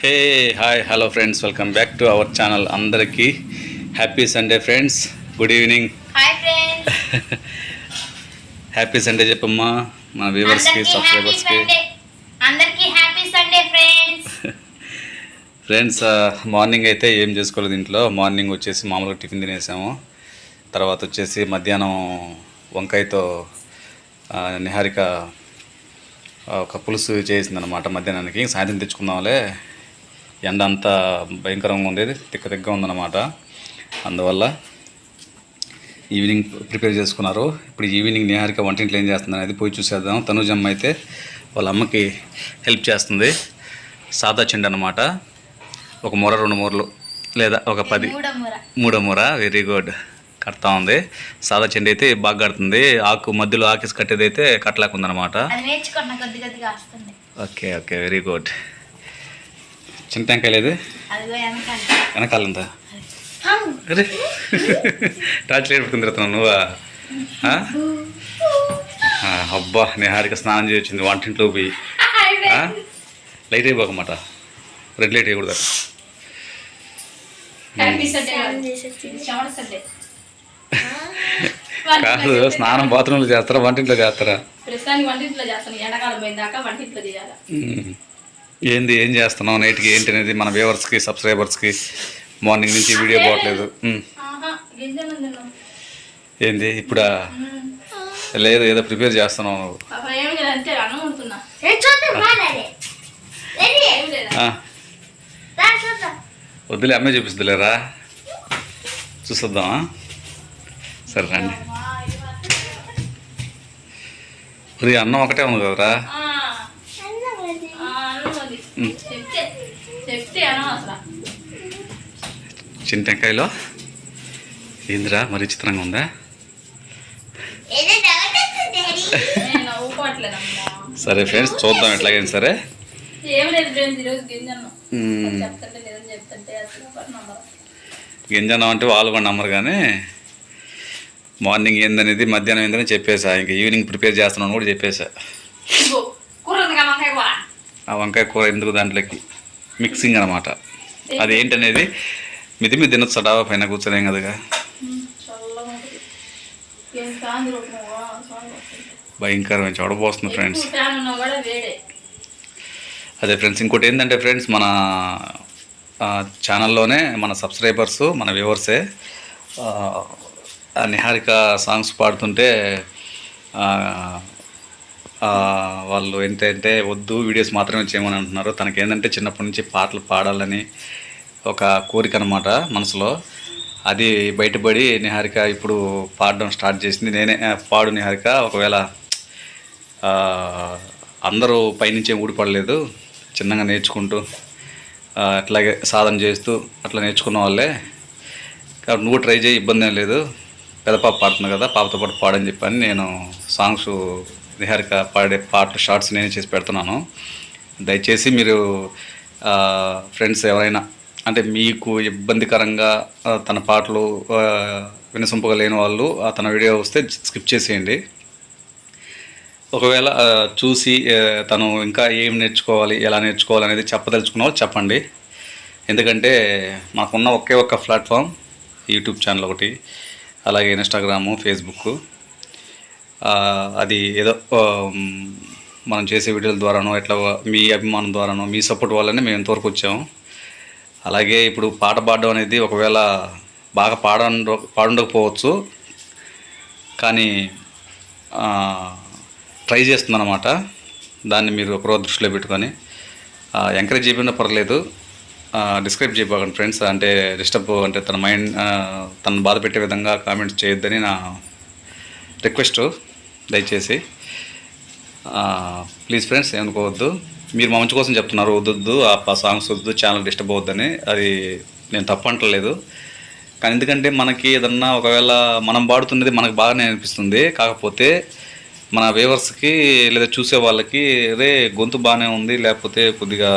Hey hi hello friends welcome back to our channel అందరికీ happy Sunday friends good evening happy Sunday చెప్పమ్మా మన వ్యూవర్స్కి సబ్స్క్రైబర్స్కి friends morning అయితే ఏం చేసుకోలేదు ఇంట్లో. మార్నింగ్ వచ్చేసి మామూలుగా టిఫిన్ తినేసాము. తర్వాత వచ్చేసి మధ్యాహ్నం వంకాయతో నిహారిక ఒక పులుసు చేసింది అనమాట మధ్యాహ్నానికి సాయంత్రం తెచ్చుకుందాంలే. ఎండ అంతా భయంకరంగా ఉంది. తిక్క తిక్క ఉందన్నమాట. అందువల్ల ఈవినింగ్ ప్రిపేర్ చేసుకున్నారు. ఇప్పుడు ఈవినింగ్ నిహారిక వంటింట్లో ఏం చేస్తుంది అనేది పోయి చూసేద్దాం. తనుజమ్మ అయితే వాళ్ళ అమ్మకి హెల్ప్ చేస్తుంది. సాదా చెండు అనమాట ఒక మూర రెండు మూరలు లేదా ఒక పది. మూడో మూర వెరీ గుడ్. కడతా ఉంది. సాదా చెండు అయితే బాగా కడుతుంది. ఆకు మధ్యలో ఆకేసి కట్టేది అయితే కట్టలేకుందనమాట ఓకే ఓకే వెరీ గుడ్. చిన్న టెంకాయ లేదు. వెనకాల. వెనకాలంతా. అరే. టార్చ్ లైట్ పెట్టుకుని తిరుగుతున్నావు నువ్వా? అబ్బా నిహారిక స్నానం చేసి వచ్చింది వంటింట్లో పోయి? లైట్ అయిపోకమాట. రెడ్ లైట్ వేయకూడదు సండే కాదు స్నానం బాత్రూంలో చేస్తారా వంటింట్లో చేస్తారా? ప్రస్తుతానికి వంటింట్లో చేస్తాను. ఎండాకాలం పోయిన దాకా వంటింట్లో చేయాలి. ఏంది ఏం చేస్తున్నావు? నైట్కి ఏంటి అనేది మన వ్యూవర్స్కి సబ్స్క్రైబర్స్కి మార్నింగ్ నుంచి వీడియో పోవట్లేదు. ఏంది ఇప్పుడా? లేదు ఏదో ప్రిపేర్ చేస్తున్నావు నువ్వు. వద్దులే అమ్మే చూపిస్తుందిలేరా చూసొద్దామా? సరే రండి. మరి అన్నం ఒకటే ఉంది కదరా ఆ, ఆ, అన్నం ఉంది చెప్తే చెప్తే అన్నం అసలు చిన్న టెంకాయలో ఏందిరా మరి చిత్రంగా ఉందా? సరే ఫ్రెండ్స్ చూద్దాం ఎట్లాగైనా సరే. గింజనం. అంటే వాళ్ళు కూడా నమ్మరు కానీ మార్నింగ్ ఏందనేది మధ్యాహ్నం ఏందని చెప్పేసా. ఇంకా ఈవినింగ్ ప్రిపేర్ చేస్తున్నాను కూడా చెప్పేసా. ఆ వంకాయ కూర ఎందుకు దాంట్లోకి? మిక్సింగ్ అనమాట అది ఏంటనేది మిది మీద తినొచ్చు డాబా పైన కూర్చోలేం కదగా? భయంకరమైన చూడబోస్తుంది ఫ్రెండ్స్ అదే ఫ్రెండ్స్ ఇంకోటి ఏంటంటే ఫ్రెండ్స్ మన ఛానల్లోనే మన సబ్స్క్రైబర్స్ మన వ్యూవర్సే ఆ, నిహారిక సాంగ్స్ పాడుతుంటే వాళ్ళు ఏంటంటే వద్దు వీడియోస్ మాత్రమే చేయమని అంటున్నారు. తనకి ఏంటంటే చిన్నప్పటి నుంచి పాటలు పాడాలని ఒక కోరిక అనమాట మనసులో. అది బయటపడి నిహారిక ఇప్పుడు పాడడం స్టార్ట్ చేసింది. నేనే పాడు నిహారిక. ఒకవేళ అందరూ పైనుంచి ఊడిపడలేదు. చిన్నగా నేర్చుకుంటూ అట్లాగే సాధన చేస్తూ అట్లా నేర్చుకున్న వాళ్ళే. కాబట్టి నువ్వు ట్రై చేయి ఇబ్బంది ఏం లేదు. పెద్ద పాప పాడుతుంది కదా పాపతో పాటు పాడని చెప్పని నేను సాంగ్స్ నిహారిక పాడే పాటలు షార్ట్స్ నేను చేసి పెడుతున్నాను. దయచేసి మీరు ఫ్రెండ్స్ ఎవరైనా అంటే మీకు ఇబ్బందికరంగా తన పాటలు ఆ, వినసొంపగలేని వాళ్ళు తన వీడియో వస్తే స్కిప్ చేసేయండి. ఒకవేళ చూసి తను ఇంకా ఏం నేర్చుకోవాలి ఎలా నేర్చుకోవాలి అనేది చెప్పదలుచుకున్న వాళ్ళు చెప్పండి. ఎందుకంటే మాకున్న ఒకే ఒక్క ప్లాట్ఫామ్ యూట్యూబ్ ఛానల్ ఒకటి అలాగే ఇన్స్టాగ్రాము ఫేస్బుక్ అది ఏదో మనం చేసే వీడియోల ద్వారానో ఎట్లా మీ అభిమానం ద్వారానో మీ సపోర్ట్ వల్లనే మేము ఎంతవరకు వచ్చాము. అలాగే ఇప్పుడు పాట పాడడం అనేది ఒకవేళ బాగా పాడ పాడుండకపోవచ్చు. కానీ ట్రై చేస్తుంది అనమాట దాన్ని మీరు ఒకరోజు దృష్టిలో పెట్టుకొని ఎంకరేజ్ చేయకుండా పర్లేదు. డిస్క్రైబ్ చేయబోకండి ఫ్రెండ్స్. అంటే డిస్టర్బ్ అంటే తన మైండ్ తను బాధ పెట్టే విధంగా కామెంట్స్ చేయొద్దని నా రిక్వెస్ట్. దయచేసి. ప్లీజ్ ఫ్రెండ్స్ ఏమనుకోవద్దు. మీరు మా మంచి కోసం చెప్తున్నారు వద్దు ఆ సాంగ్స్ వద్దు ఛానల్ డిస్టర్బ్ అవుద్దని అది నేను తప్పు అంటలేదు. కానీ ఎందుకంటే మనకి ఏదన్నా ఒకవేళ మనం పాడుతున్నది మనకు బాగానే అనిపిస్తుంది. కాకపోతే మన వ్యూవర్స్కి లేదా చూసే వాళ్ళకి రే గొంతు బాగానే ఉంది లేకపోతే కొద్దిగా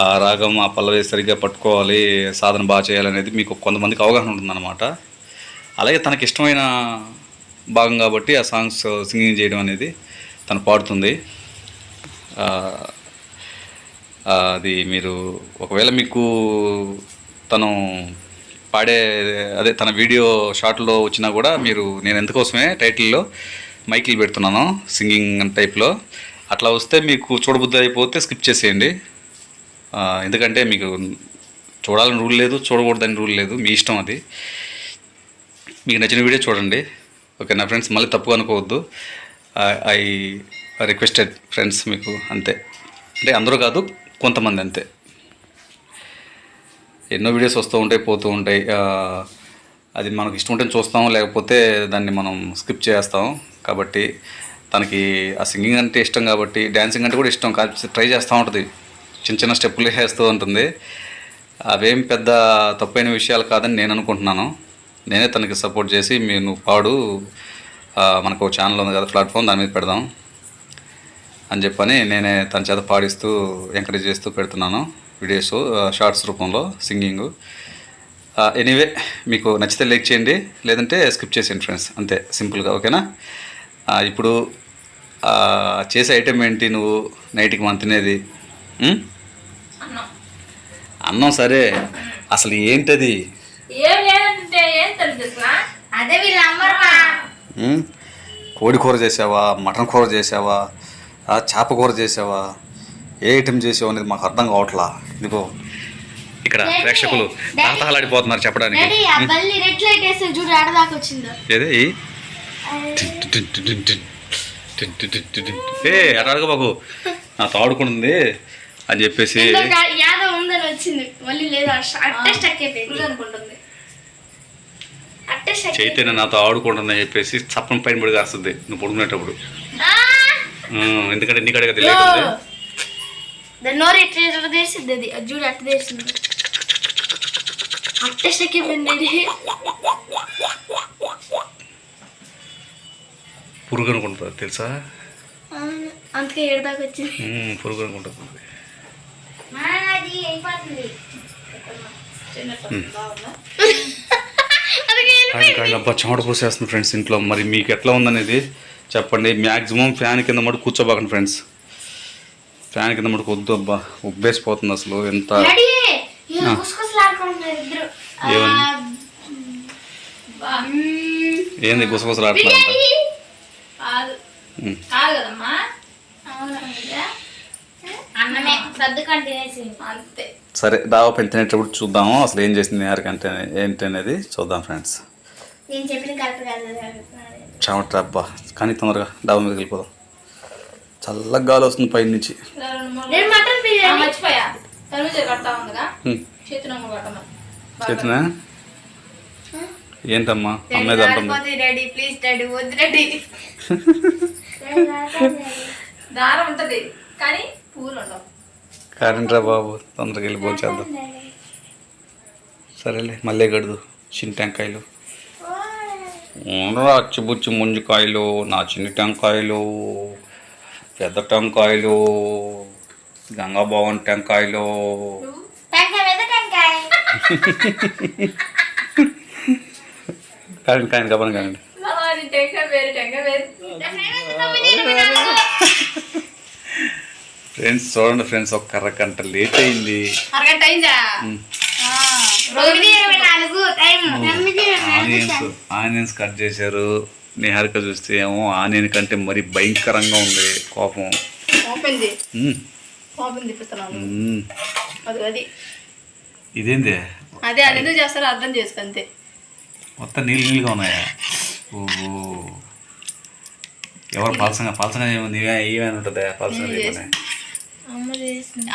ఆ రాగం ఆ పల్లవి సరిగ్గా పట్టుకోవాలి సాధన బాగా చేయాలనేది మీకు కొంతమందికి అవగాహన ఉంటుందన్నమాట. అలాగే తనకి ఇష్టమైన భాగం కాబట్టి ఆ సాంగ్స్ సింగింగ్ చేయడం అనేది తను పాడుతుంది. అది మీరు ఒకవేళ మీకు తను పాడే అదే తన వీడియో షార్ట్లో వచ్చినా కూడా మీరు నేను ఎందుకోసమే టైటిల్లో మైకిల్ పెడుతున్నాను సింగింగ్ టైప్లో. అట్లా వస్తే మీకు చూడబుద్ధి అయిపోతే స్కిప్ చేసేయండి. ఎందుకంటే మీకు చూడాలని రూల్ లేదు చూడకూడదని రూల్ లేదు మీ ఇష్టం అది. మీకు నచ్చిన వీడియో చూడండి. ఓకే నా ఫ్రెండ్స్ మళ్ళీ తప్పుగా అనుకోవద్దు. ఐ రిక్వెస్టెడ్ ఫ్రెండ్స్ మీకు అంతే. అంటే అందరూ కాదు కొంతమంది అంతే. ఎన్నో వీడియోస్ వస్తూ ఉంటాయి పోతూ ఉంటాయి. అది మనకు ఇష్టం ఉంటే చూస్తాం లేకపోతే దాన్ని మనం స్కిప్ చేస్తాం. కాబట్టి తనకి ఆ సింగింగ్ అంటే ఇష్టం కాబట్టి డ్యాన్సింగ్ అంటే కూడా ఇష్టం. కాదు ట్రై చేస్తూ ఉంటుంది. చిన్న చిన్న స్టెప్పులు వేస్తూ ఉంటుంది. అవేం పెద్ద తప్పైన విషయాలు కాదని నేను అనుకుంటున్నాను. నేనే తనకి సపోర్ట్ చేసి మీరు నువ్వు పాడు మనకు ఒక ఛానల్ ఉంది కదా ప్లాట్ఫామ్ దాని మీద పెడదాం అని చెప్పని నేనే తన చేత పాడిస్తూ ఎంకరేజ్ చేస్తూ పెడుతున్నాను వీడియోస్ షార్ట్స్ రూపంలో సింగింగ్ ఎనీవే మీకు నచ్చితే లైక్ చేయండి లేదంటే స్కిప్ చేసేయండి ఫ్రెండ్స్ అంతే సింపుల్గా ఓకేనా ఇప్పుడు చేసే ఐటెం ఏంటి నువ్వు నైట్కి మనం తినేది? అన్నం. సరే అసలు ఏంటది? కోడి కూర చేసావా? మటన్ కూర చేసావా? ఆ, చేప కూర చేసావా? ఏ ఐటెం చేసావు అనేది మాకు అర్థం కావట్లా? ఇదిగో. ఇక్కడ ప్రేక్షకులు. తాతలాడిపోతున్నారు చెప్పడానికి. డాడీ ఆ బల్లి రెడ్ లైట్ వేస్తే చూడు ఆడదాకా వచ్చిందో. ఏదే? ఏ అడగ బాబు. నా తాడుకుంటుంది అని చెప్పేసి ఇంకొక యాదవ్ ఉందని వచ్చింది. మళ్ళీ లేదు అనుకుంటుంది చైతన్య నాతో ఆడుకుంటుంది అని చెప్పేసి చప్పం పైన పడి కాస్తుంది నువ్వు పడుకునేటప్పుడు ఎందుకంటే నీకు అడగ తెలియకుంది దాని నోరు ఎట్లా ఎట్లా తెరిసింది అది? అది చూడు అట్ట తెరిసింది అట్టే స్టక్ అయిపోయింది డాడీ పురుగు అనుకుంటుంది తెలుసా అందుకే ఏడదాకా వచ్చింది. ఉం, పురుగు అనుకుంటుంది చిన్న అబ్బా చెమట పోసేస్తుంది ఫ్రెండ్స్ ఇంట్లో. మరి మీకు ఎట్లా ఉందనేది చెప్పండి. మ్యాక్సిమం ఫ్యాన్ కింద మటు కూర్చోబాకండి ఫ్రెండ్స్. ఫ్యాన్ కింద మటు వద్దు అబ్బా ఉబ్బేసిపోతుంది అసలు ఎంత ఏంది గుసగుసలు ఆడుతున్నారంట బిర్యానీ కాదు ఉం. కాదు కదమ్మా అన్నమే అంతే. సరే డాబా పైన తినేటప్పుడు చూద్దాము. అసలు ఏం చేసింది ఎవరికంటే ఏంటి అనేది చూద్దాం ఫ్రెండ్స్. నేను చెప్పిన కరెక్ట్ కాదు చెమట అబ్బా కానీ తొందరగా డాబా మీదకి వెళ్ళిపోదాం. చల్లగా గాలి వస్తుంది పైన నుంచి నేను మటన్ బిర్యానీ. మర్చిపోయా. తనుజ ఉందిగా. చేతినా? ఏంటమ్మా? అమ్మేది అంటుంది ప్లీజ్ వద్దు దారం ఉంటది. కానీ కరెంట్ రా బాబు తొందరగా వెళ్ళి పోచేద్దాం సరేలే మళ్ళీ గడుదు చిన్న టెంకాయలు అచ్చిబుచ్చి ముంజికాయలు నా చిన్ని టెంకాయలు. పెద్ద టెంకాయలు. గంగా భవన్ టెంకాయలు టెంకాయ మీద టెంకాయ కాయండి కాయండి గమనం కాయండి అది టెంకాయ వేరు టెంకాయ వేరు ఫ్రెండ్స్ చూడండి ఫ్రెండ్స్ ఒక కర్ర గంట లేట్ అయింది? అరగంట ఆనియన్స్ ఆనియన్స్ కట్ చేశారు. నిహారిక చూస్తే ఏమో ఆనియన్ కంటే మరి భయంకరంగా ఉంది కోపం. ఇదేంది? అదే అది ఎందుకు చేస్తారో అర్థం చేసుకో అంతే. మొత్తం నీళ్ళు నీళ్ళుగా ఉన్నాయా? ఓహో. ఎవరు పలసంగా పలసంగా ఏముంది ఏమైనా ఉంటుందా? పలసంగా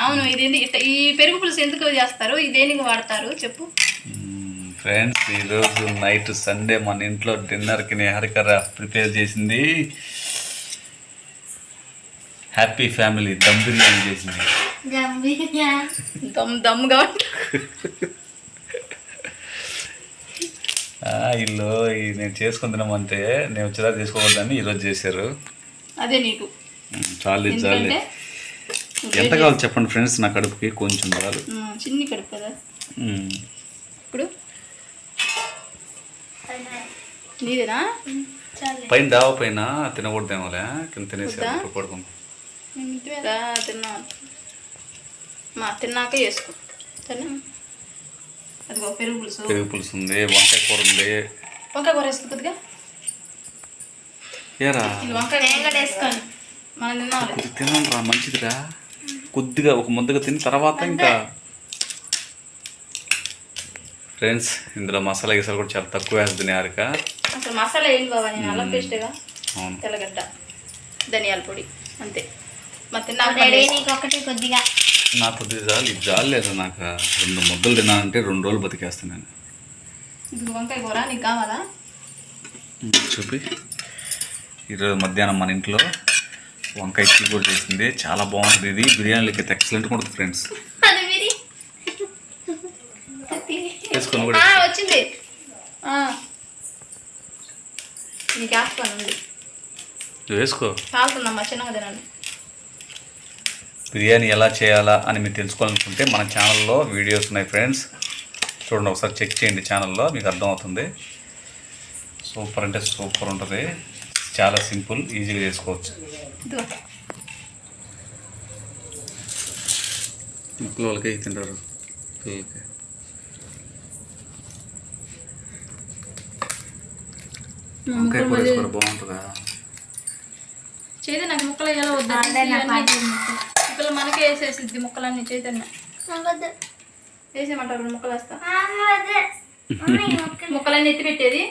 అవును ఇది ఈ పెరుగు పులుసు ఎందుకు చేస్తారు? ఇది దేనికి వాడతారు? చెప్పు. ఫ్రెండ్స్ ఈరోజు నైట్ సండే మన ఇంట్లో డిన్నర్కి నిహారిక ప్రిపేర్ చేసింది. హ్యాపీ ఫ్యామిలీ దమ్ బిర్యానీ చేసింది. దమ్ బిర్యానీ. దమ్ దమ్గా ఈ నేను చేసుకుని తినమంటే నేను వచ్చేదాకా చేసుకోకూడదని ఈరోజు చేశారు. అదే నీకు. చాలు చాలు. ఎంత కావాలి చెప్పండి ఫ్రెండ్స్? నా కడుపుకి కొంచెం చాలు చిన్ని కడుపు కదా. ఇప్పుడు? నీదేనా? చాలు. పైన డాబా పైన తినకూడదేమోలే. కింద తినేసి? పడుకుందాం. తిన్నా. మా తిన్నాక వేసుకో సరేనా? అదిగో పెరుగు పులుసు. పెరుగు పులుసు ఉంది వంకాయ కూర ఉంది. వంకాయ కూర వేసుకో కొద్దిగా. ఏరా? వంకాయ తేంగ వేసుకొని. మనం తినాలి ఇది తినండిరా మంచిదిరా. కొద్దిగా ఒక ముద్దగా తిన్న తర్వాత ఇంకా ఫ్రెండ్స్ ఇందులో మసాలా గిసాలు కూడా చాలా తక్కువ వేస్తుంది హారిక అసలు మసాలా ఏంటి బాబా నేను అల్లం పేస్ట్గా? అవును. తెల్లగడ్డ ధనియాల పొడి అంతే. మా తిన్నాక డాడీ నీకు ఒకటి కొద్దిగా. నాకు కొద్దిగా చాలు ఇది చాలు లేదు నాకు. రెండు ముద్దలు తినాలంటే రెండు రోజులు బతికేస్తాను నేను ఇది వంకాయ కూర నీకు కావాలా? ఉమ్, చూపి. ఈరోజు మధ్యాహ్నం మన ఇంట్లో వంకాయ చీ కూడా చేసింది. చాలా బాగుంటుంది ఇది. బిర్యానీలకి అయితే ఎక్సలెంట్ ఉంటుంది ఫ్రెండ్స్. వేసుకొని కూడా వచ్చింది. నీకు ఉంది వేసుకో. కాలుతుందమ్మా చిన్నగా తినండి బిర్యానీ ఎలా చేయాలా అని మీరు తెలుసుకోవాలనుకుంటే మన ఛానల్లో వీడియోస్ ఉన్నాయి ఫ్రెండ్స్. చూడండి ఒకసారి చెక్ చేయండి ఛానల్లో మీకు అర్థమవుతుంది. సూపర్ అంటే సూపర్ ఉంటుంది. చాలా సింపుల్ ఈజీగా చేసుకోవచ్చు. ముక్కలు వాళ్ళకి తింటారు పిల్లలకి వంకాయ కూర వేసుకోరా బాగుంటుందా? చేతి నాకు ముక్కలు ఎలా వద్దు ముక్కలు. మనకే వేసేసిద్ది ముక్కలన్నీ చైతన్య. వేసేయమంటారు రెండు ముక్కలు వేస్తా? ముక్కలన్నీ ఎత్తి పెట్టేది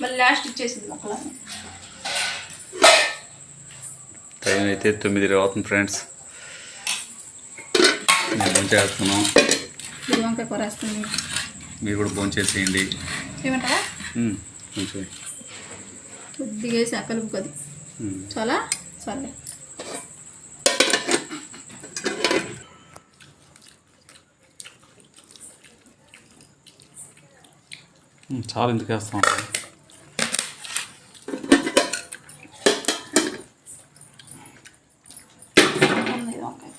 మళ్ళీ లాస్ట్ ఇచ్చేసింది ముక్కలన్నీ. టైం అయితే తొమ్మిది అవుతుంది ఫ్రెండ్స్. నేను భోంచేస్తున్నాం మీరు కూడా భోంచేసేయండి కొంచెం కొద్దిగా వేసి కలుపుకోది. ఉమ్. చాలా? సరే. చాలా ఎందుకు వేస్తాం ఉంది ఇది వంకాయ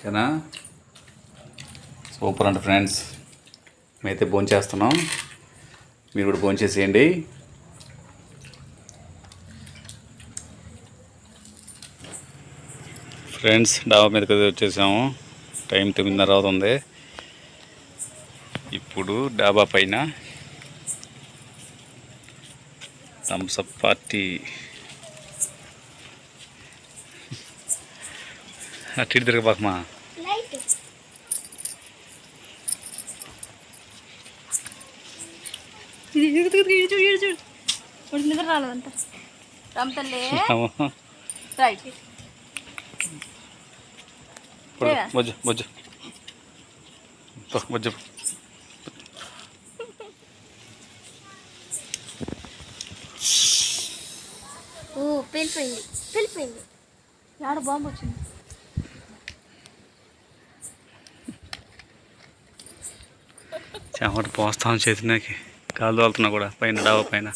ఓకేనా? సూపర్ అండి ఫ్రెండ్స్. మేమైతే భోంచేస్తున్నాం మీరు కూడా భోంచేసేయండి ఫ్రెండ్స్ డాబా మీదకి వచ్చేసాము. టైం తొమ్మిదిన్నర అవుతుంది. ఇప్పుడు డాబా పైన థమ్స్అప్ పార్టీ అటు ఇటు తిరగబాకమా లైట్. ఇప్పుడు నిద్ర రాలేదంట. రమ్తల్లే రైట్. బొజ్జు బొజ్జు. పో, బొజ్జు. ఓ పెళ్ళిపోయింది పెళ్ళిపోయింది ఆడ బాంబు వచ్చింది చెమట పోస్తాం చేతినాకి కాలు తోలుతున్నా కూడా పైన డాబా పైన.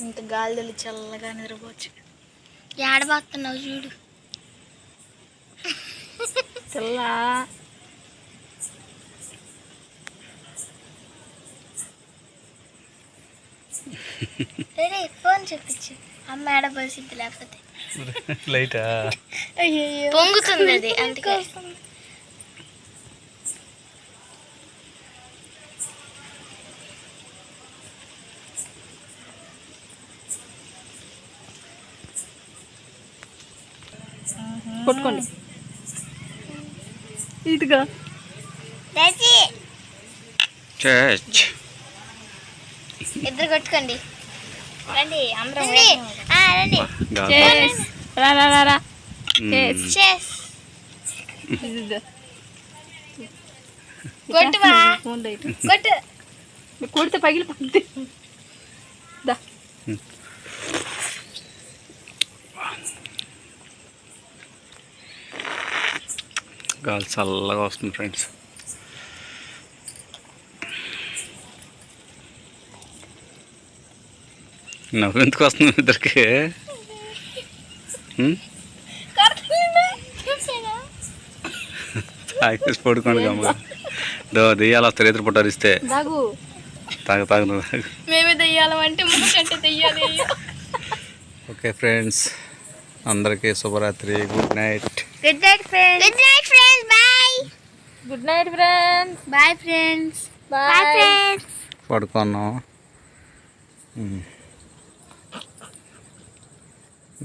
ఇంత గాలిదలు చల్లగా నిద్రపోవచ్చు. ఏడబాస్తున్నావు చూడు. తెల్లా. రే ఫోన్ చూపించు. అమ్మ ఏడబోసిద్ది లేకపోతే. లైటా పొంగుతుంది అది అందుకే. కొట్టుకోండి. ఇటుగా. ఇద్దరు కొట్టుకోండి. రండి గాలి రా రా రా రా కొడితే పగిలిపోతుంది దా గాలి చల్లగా వస్తుంది ఫ్రెండ్స్ నవ్వు ఎందుకు వస్తుంది మీ ఇద్దరికి ఆగేసి పడుకోండి గమ్ముగా. దో దెయ్యాలు వస్తారు ఎదురు పుట్టారిస్తే తాగు. తాగు మేమే ముందుకంటే దెయ్యాలి. ఓకే ఫ్రెండ్స్ అందరికీ శుభరాత్రి. Good night good night friends good night friends bye good night friends bye friends bye friends పడుకున్నాం.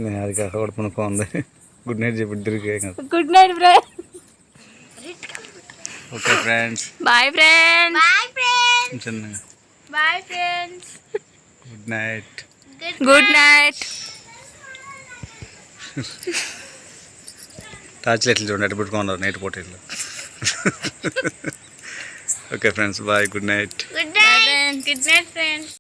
నేను అది కాక కూడా పడుకోంది గుడ్ నైట్ చెప్పి ఇద్దరికి good night friends. Okay friends. Bye friends. Bye friends. చిన్నగా. Bye friends. Good night. Good night. Torch లైట్లు చూడండి అటు పెట్టుకున్నారు నైట్ పోటీలు okay friends bye good night. Good night. Good night friends.